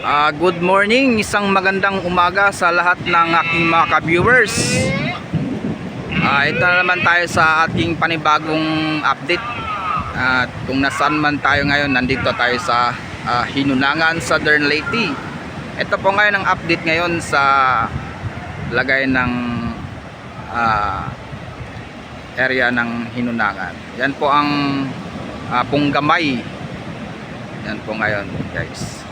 Ah, good morning, isang magandang umaga sa lahat ng aking mga ka-viewers. Ah, ito na naman tayo sa ating panibagong update. At kung nasaan man tayo ngayon, nandito tayo sa ah, Hinunangan, Southern Leyte. Ito po ngayon ang update ngayon sa lagay ng ah, area ng Hinunangan. Yan po ang ah, Punggamay. Yan po ngayon, guys.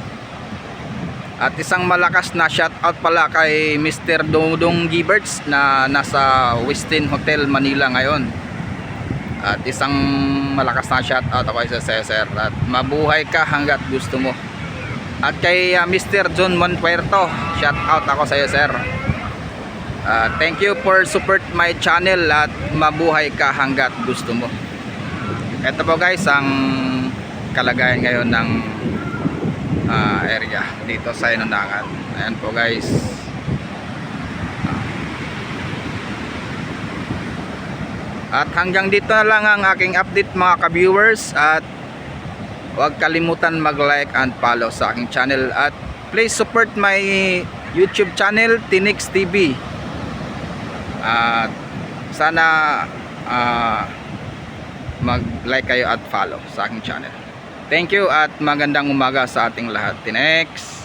At isang malakas na shoutout pala kay Mr. Dodong Giberts na nasa Westin Hotel Manila ngayon. At isang malakas na shoutout ako sa Cesar at mabuhay ka hanggat gusto mo. At kay uh, Mr. John Monpuerto, shoutout ako sa iyo sir. Uh, thank you for support my channel at mabuhay ka hanggat gusto mo. Ito po guys ang kalagayan ngayon ng ah, area dito sa Inundangan. Ayan po guys. At hanggang dito na lang ang aking update mga ka-viewers at huwag kalimutan mag-like and follow sa aking channel at please support my YouTube channel Tinix TV. At sana ah, mag-like kayo at follow sa aking channel. Thank you at magandang umaga sa ating lahat. Tinex!